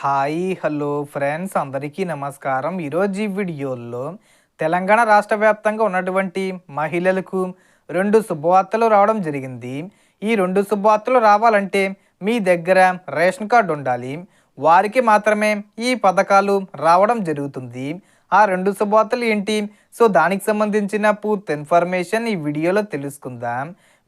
Hi hello friends అందరికీ నమస్కారం. ఈరోజు ఈ వీడియోలో తెలంగాణ రాష్ట్ర వ్యాప్తంగా ఉన్నటువంటి మహిళలకు రెండు శుభవార్తలు రావడం జరిగింది. ఈ రెండు శుభవార్తలు రావాలంటే మీ దగ్గర రేషన్ కార్డు ఉండాలి. వారికి మాత్రమే ఈ పథకాలు రావడం జరుగుతుంది. ఆ రెండు శుభవార్తలు ఏంటి? సో దానికి సంబంధించిన పూర్తి ఇన్ఫర్మేషన్ ఈ వీడియోలో తెలుసుకుందాం.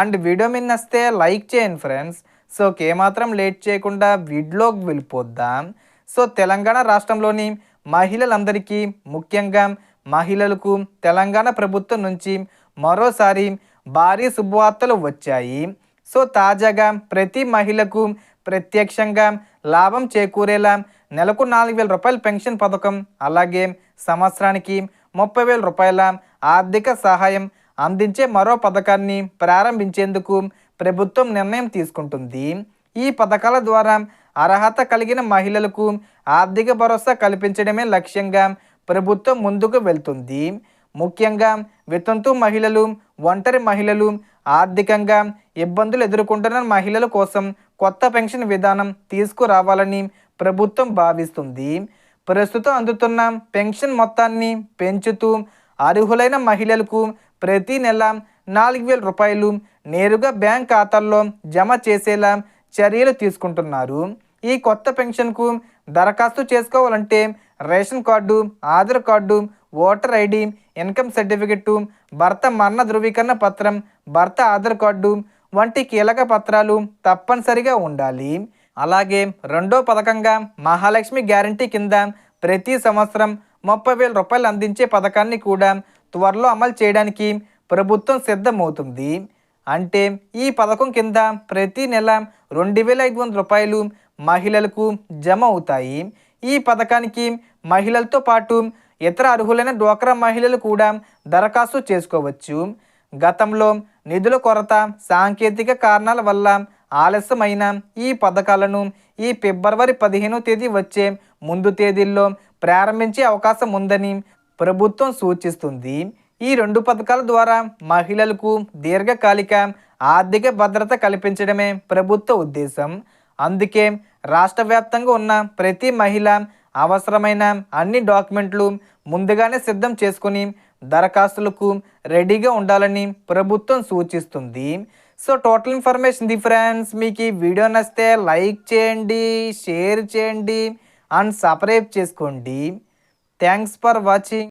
అండ్ వీడియో మీద నచ్చితే లైక్ చేయండి ఫ్రెండ్స్. సో ఏమాత్రం లేట్ చేయకుండా వీడియోకి వెళ్ళిపోద్దాం. సో తెలంగాణ రాష్ట్రంలోని మహిళలందరికీ ముఖ్యంగా మహిళలకు తెలంగాణ ప్రభుత్వం నుంచి మరోసారి భారీ శుభవార్తలు వచ్చాయి. సో తాజాగా ప్రతి మహిళకు ప్రత్యక్షంగా లాభం చేకూరేలా నెలకు నాలుగు వేల రూపాయల పెన్షన్ పథకం అలాగే సంవత్సరానికి ముప్పై వేల రూపాయల ఆర్థిక సహాయం అందించే మరో పథకాన్ని ప్రారంభించేందుకు ప్రభుత్వం నిర్ణయం తీసుకుంటుంది. ఈ పథకాల ద్వారా అర్హత కలిగిన మహిళలకు ఆర్థిక భరోసా కల్పించడమే లక్ష్యంగా ప్రభుత్వం ముందుకు వెళ్తుంది. ముఖ్యంగా వితంతు మహిళలు ఒంటరి మహిళలు ఆర్థికంగా ఇబ్బందులు ఎదుర్కొంటున్న మహిళల కోసం కొత్త పెన్షన్ విధానం తీసుకురావాలని ప్రభుత్వం భావిస్తుంది. ప్రస్తుతం అందుతున్న పెన్షన్ మొత్తాన్ని పెంచుతూ అర్హులైన మహిళలకు ప్రతి నెల నాలుగు వేల రూపాయలు నేరుగా బ్యాంక్ ఖాతాల్లో జమ చేసేలా చర్యలు తీసుకుంటున్నారు. ఈ కొత్త పెన్షన్కు దరఖాస్తు చేసుకోవాలంటే ration card Aadhaar card voter ID income certificate భర్త మరణ ధృవీకరణ పత్రం భర్త ఆధార్ కార్డు వంటి కీలక పత్రాలు తప్పనిసరిగా ఉండాలి. అలాగే రెండో పథకంగా మహాలక్ష్మి గ్యారంటీ కింద ప్రతి సంవత్సరం ముప్పై వేల రూపాయలు అందించే పథకాన్ని కూడా త్వరలో అమలు చేయడానికి ప్రభుత్వం సిద్ధమవుతుంది. అంటే ఈ పథకం కింద ప్రతి నెల రెండు వేల ఐదు వందల రూపాయలు మహిళలకు జమ అవుతాయి. ఈ పథకానికి మహిళలతో పాటు ఇతర అర్హులైన డ్వాక్రా మహిళలు కూడా దరఖాస్తు చేసుకోవచ్చు. గతంలో నిధుల కొరత సాంకేతిక కారణాల వల్ల ఆలస్యమైన ఈ పథకాలను ఈ ఫిబ్రవరి పదిహేనో తేదీ వచ్చే ముందు తేదీల్లో ప్రారంభించే అవకాశం ఉందని ప్రభుత్వం సూచిస్తుంది. ఈ రెండు పథకాల ద్వారా మహిళలకు దీర్ఘకాలిక ఆర్థిక భద్రత కల్పించడమే ప్రభుత్వ ఉద్దేశం. అందుకే రాష్ట్ర వ్యాప్తంగా ఉన్న ప్రతి మహిళ అవసరమైన అన్ని డాక్యుమెంట్లు ముందుగానే సిద్ధం చేసుకుని దరఖాస్తులకు రెడీగా ఉండాలని ప్రభుత్వం సూచిస్తుంది. So total information the friends మీకు ఈ వీడియో నచ్చితే లైక్ చేయండి షేర్ చేయండి అండ్ సబ్స్క్రైబ్ చేసుకోండి. Thanks for watching.